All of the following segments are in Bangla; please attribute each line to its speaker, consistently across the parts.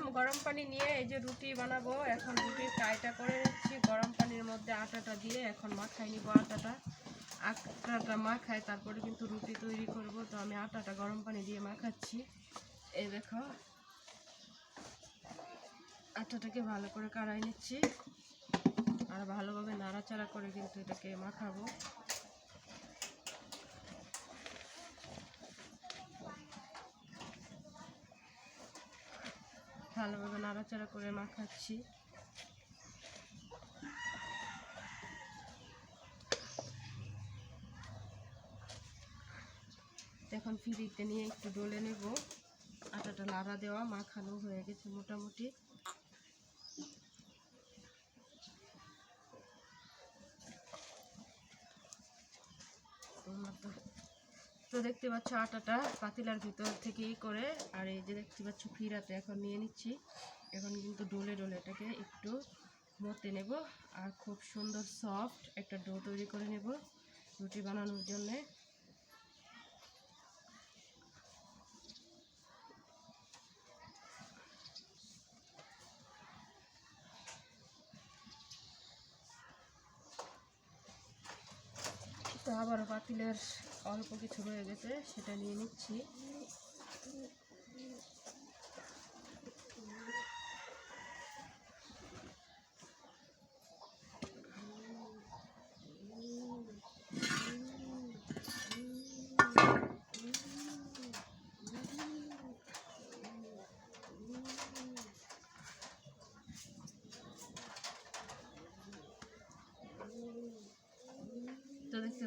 Speaker 1: নিলাম গরম পানি নিয়ে এই যে রুটি বানাবো। এখন রুটির কাইটা করে নিচ্ছি। গরম পানির মধ্যে আটাটা দিয়ে এখন মাখাই নিব আটাটা। আটাটা মাখায় তারপরে কিন্তু রুটি তৈরি করব। তো আমি আটাটা গরম পানি দিয়ে মাখাচ্ছি। এই দেখো। আটাটাকে ভালো করে কাড়াই নিচ্ছি। আর ভালোভাবে নাড়াচাড়া করে কিন্তু এটাকে মাখাবো। ভালোভাবে নাড়াচাড়া করে মাখাচ্ছি। এখন ফিরিতে নিয়ে একটু ডলে নেব। আটাটা নাড়া দেওয়া মাখানো হয়ে গেছে মোটামুটি। তো- দেখতে পাচ্ছ আটাটা পাতিলার ভিতর থেকেই করে, আর এই যে দেখতে পাচ্ছ ফিরাতে এখন নিয়ে নিচ্ছি। এখন কিন্তু ডোলে ডোলে এটাকে একটু মতে নেব, আর খুব সুন্দর সফট একটা ডো তৈরি করে নেব রুটি বানানোর জন্যে। তো আবারও পাতিলের অল্প কিছু রয়ে গেছে সেটা নিয়ে নিচ্ছি।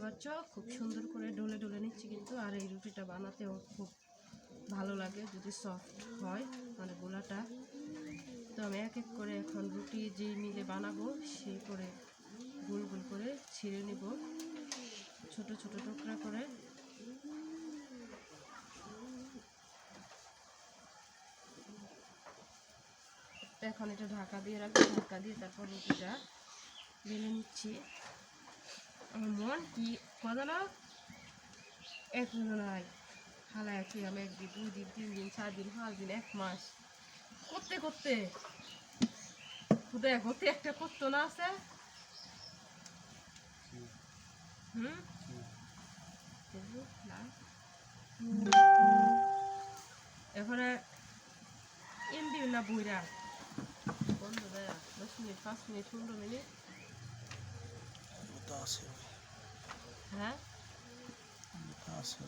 Speaker 1: তো পাচ্ছ খুব সুন্দর করে ডলে ডলে নিচ্ছি কিন্তু, আর এই রুটিটা বানাতেও খুব ভালো লাগে যদি সফট হয় মানে গোলাটা। তো আমি এক এক করে এখন রুটি যে মিলে বানাবো সেই করে গোল গোল করে ছিঁড়ে নিব। ছোট ছোট টুকরা করে। এখন এটা ঢাকা দিয়ে রাখব, ঢাকা দিয়ে তারপর রুটিটা বেলে নিচ্ছি। মন কি আমি একদিন, দুই দিন, তিন দিন, চার দিন, পাঁচ দিন, এক মাস। করতে করতে। একটা করতো না আছে। এখানে এমবি না বইরা। বন্ধ দেয়, দশ মিনিট, পাঁচ মিনিট, পনেরো মিনিট।
Speaker 2: ওটা আছে।
Speaker 1: হ্যাঁ?
Speaker 2: ওটা আছে।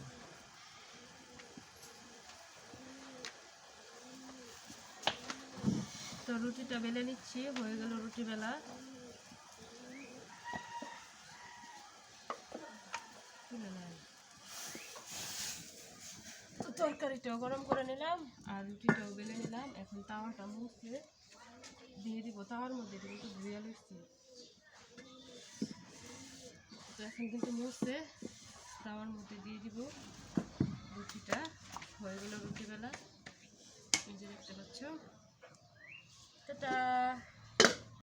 Speaker 1: তো রুটিটা বেলে নিচ্ছি হয়ে গেল রুটি বেলা। তো তরকারিটাও গরম করে নিলাম আর রুটিটাও বেলে নিলাম। এখন তাওয়াটা মুছে দিয়ে দিব তাওয়ার মধ্যে কিন্তু ধুয়ে তো এখন কিন্তু মরছে। তাওয়ার মধ্যে দিয়ে দিব রুটিটা। হয়ে গেল রুটিবেলা। এই যে দেখতে পাচ্ছ। টাটা!